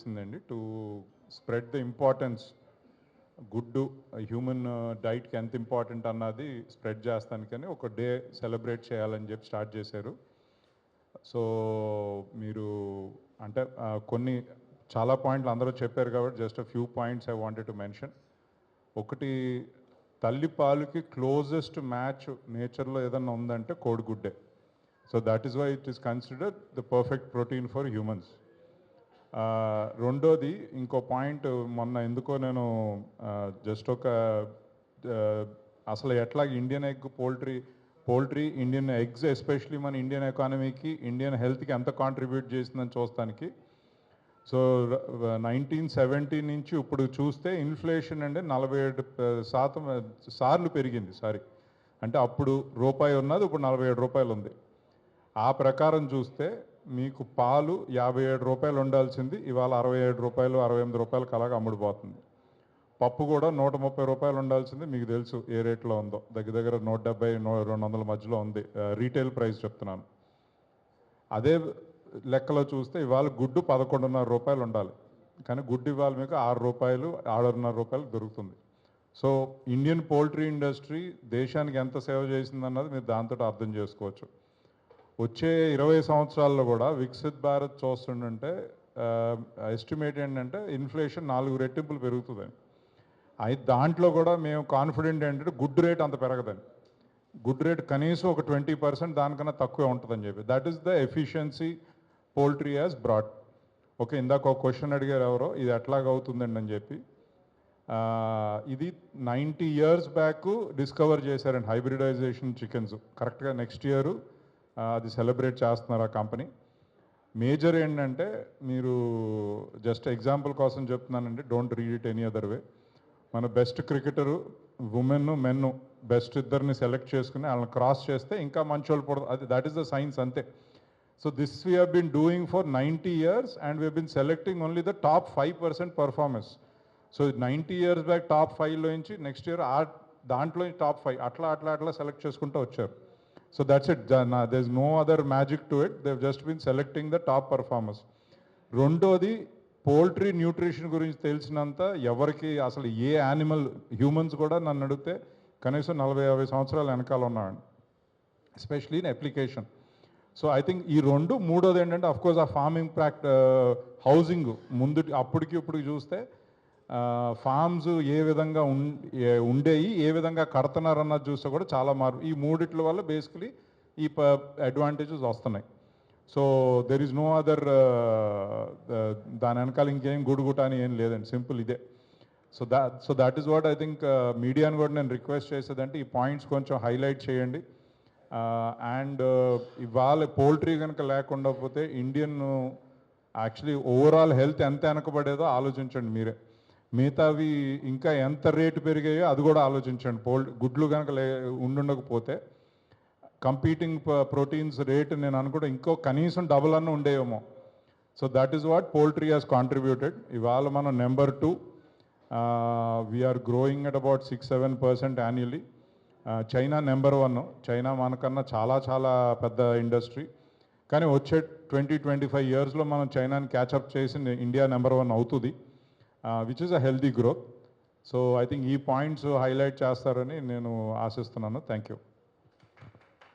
చేసిందండి to spread the importance గుడ్డు human డైట్కి ఎంత ఇంపార్టెంట్ అన్నది స్ప్రెడ్ చేస్తానికని ఒక డే సెలబ్రేట్ చేయాలని చెప్పి స్టార్ట్ చేశారు. సో మీరు అంటే కొన్ని చాలా పాయింట్లు అందరూ చెప్పారు కాబట్టి just few points I wanted to mention ఒకటి తల్లి పాలుకి క్లోజెస్ట్ మ్యాచ్ నేచర్లో ఏదన్నా ఉందంటే కోడిగుడ్డే. So that is why it is considered the perfect protein for humans రెండోది ఇంకో పాయింట్ మొన్న ఎందుకో నేను జస్ట్ ఒక అసలు ఎట్లా Indian egg poultry poultry Indian eggs especially మన ఇండియన్ ఎకానమీకి ఇండియన్ హెల్త్కి ఎంత కాంట్రిబ్యూట్ చేసిందని చూస్తానికి. సో నైన్టీన్ సెవెంటీ నుంచి ఇప్పుడు చూస్తే ఇన్ఫ్లేషన్ అంటే నలభై ఏడు శాతం సార్లు పెరిగింది సారీ. అంటే అప్పుడు రూపాయి ఉన్నది ఇప్పుడు నలభై ఏడు రూపాయలు ఉంది. ఆ ప్రకారం చూస్తే మీకు పాలు యాభై ఏడు రూపాయలు ఉండాల్సింది ఇవాళ అరవై ఏడు రూపాయలు అరవై ఎనిమిది రూపాయలకు అలాగ అమ్ముడుపోతుంది. పప్పు కూడా నూట ముప్పై రూపాయలు ఉండాల్సింది మీకు తెలుసు ఏ రేట్లో ఉందో. దగ్గర దగ్గర నూట డెబ్బై రెండు వందల మధ్యలో ఉంది రీటైల్ ప్రైస్ చెప్తున్నాను. అదే లెక్కలో చూస్తే ఇవాళ గుడ్డు పదకొండున్నర రూపాయలు ఉండాలి కానీ గుడ్డు ఇవాళ మీకు ఆరు రూపాయలు ఆరున్నర రూపాయలు దొరుకుతుంది. సో ఇండియన్ పోల్ట్రీ ఇండస్ట్రీ దేశానికి ఎంత సేవ చేసిందన్నది మీరు దాంతో అర్థం చేసుకోవచ్చు. వచ్చే ఇరవై సంవత్సరాల్లో కూడా వికసిత్ భారత్ చూస్తుండంటే ఎస్టిమేట్ ఏంటంటే ఇన్ఫ్లేషన్ నాలుగు రెట్టింపులు పెరుగుతుందని అయితే దాంట్లో కూడా మేము కాన్ఫిడెంట్ ఏంటంటే గుడ్ రేట్ అంత పెరగదని గుడ్ రేట్ కనీసం ఒక ట్వంటీ పర్సెంట్ దానికన్నా తక్కువే ఉంటుందని చెప్పి. That is the efficiency poultry as broad okay ఇందాక ఒక క్వశ్చన్ అడిగారు ఎవరో ఇది ఎట్లాగవుతుందండి అని చెప్పి. ఇది నైంటీ ఇయర్స్ బ్యాక్ డిస్కవర్ చేశారండి హైబ్రిడైజేషన్ చికెన్స్ కరెక్ట్గా నెక్స్ట్ ఇయర్ అది సెలబ్రేట్ చేస్తున్నారు ఆ కంపెనీ. మేజర్ ఏంటంటే మీరు జస్ట్ ఎగ్జాంపుల్ కోసం చెప్తున్నానండి don't read it any other way. మన best cricketer women men best ఇద్దరిని సెలెక్ట్ చేసుకుని వాళ్ళని క్రాస్ చేస్తే ఇంకా మంచి వాళ్ళు పడదు అది దాట్ ఈస్ ద సైన్స్ అంతే. So this we been doing for ninety years and we been selecting only the top five percent performance so ninety years back top ఫైవ్లో నుంచి నెక్స్ట్ ఇయర్ ఆ దాంట్లో టాప్ ఫైవ్ అట్లా అట్లా అట్లా select చేసుకుంటూ వచ్చారు. So that's it there is no other magic to it they've just been selecting the top performers రెండోది పోల్ట్రీ న్యూట్రిషన్ గురించి తెలిసినంత ఎవరికి అసలు ఏ యానిమల్ హ్యూమన్స్ కూడా నన్ను అడిగితే కనీసం నలభై యాభై సంవత్సరాల వెనకాల ఉన్నాడు. Especially in application so I think ఈ రెండు మూడోది ఏంటంటే అఫ్కోర్స్ ఆ ఫార్మింగ్ ప్రాక్ట్ హౌసింగ్ ముందు అప్పటికి ఇప్పటికి చూస్తే ఫార్మ్స్ ఏ విధంగా ఉండేవి ఏ విధంగా కడుతున్నారు అన్నది చూస్తే కూడా చాలా మార్పు ఈ మూడిట్ల వల్ల బేసికలీ ఈ అడ్వాంటేజెస్ వస్తున్నాయి. So there is no other దాని వెనకాల ఇంకేం గుడుగుట అని ఏం లేదండి. సింపుల్ ఇదే. So that so that is what I think మీడియాని కూడా నేను రిక్వెస్ట్ చేసేదంటే ఈ పాయింట్స్ కొంచెం హైలైట్ చేయండి. అండ్ ఇవాళ పోల్ట్రీ కనుక లేకుండా పోతే ఇండియన్ యాక్చువల్లీ ఓవరాల్ హెల్త్ ఎంత వెనకబడేదో ఆలోచించండి మీరే. మిగతావి ఇంకా ఎంత రేటు పెరిగాయో అది కూడా ఆలోచించండి. పోల్ గుడ్లు కనుక లే ఉండుండకపోతే కంపీటింగ్ ప్రోటీన్స్ రేట్ నేను అనుకుంటే ఇంకో కనీసం డబుల్ అన్న ఉండేవేమో so that is what poultry has contributed. ఇవాళ మనం number two we're growing at about six seven percent annually. China number one. China మనకన్నా చాలా చాలా పెద్ద ఇండస్ట్రీ. కానీ వచ్చే ట్వంటీ ట్వంటీ ఫైవ్ ఇయర్స్లో మనం చైనాని క్యాచప్ చేసి ఇండియా నెంబర్ వన్ అవుతుంది. Which is a healthy growth so I think ఈ పాయింట్స్ హైలైట్ చేస్తారని నేను ఆశిస్తున్నాను. Thank you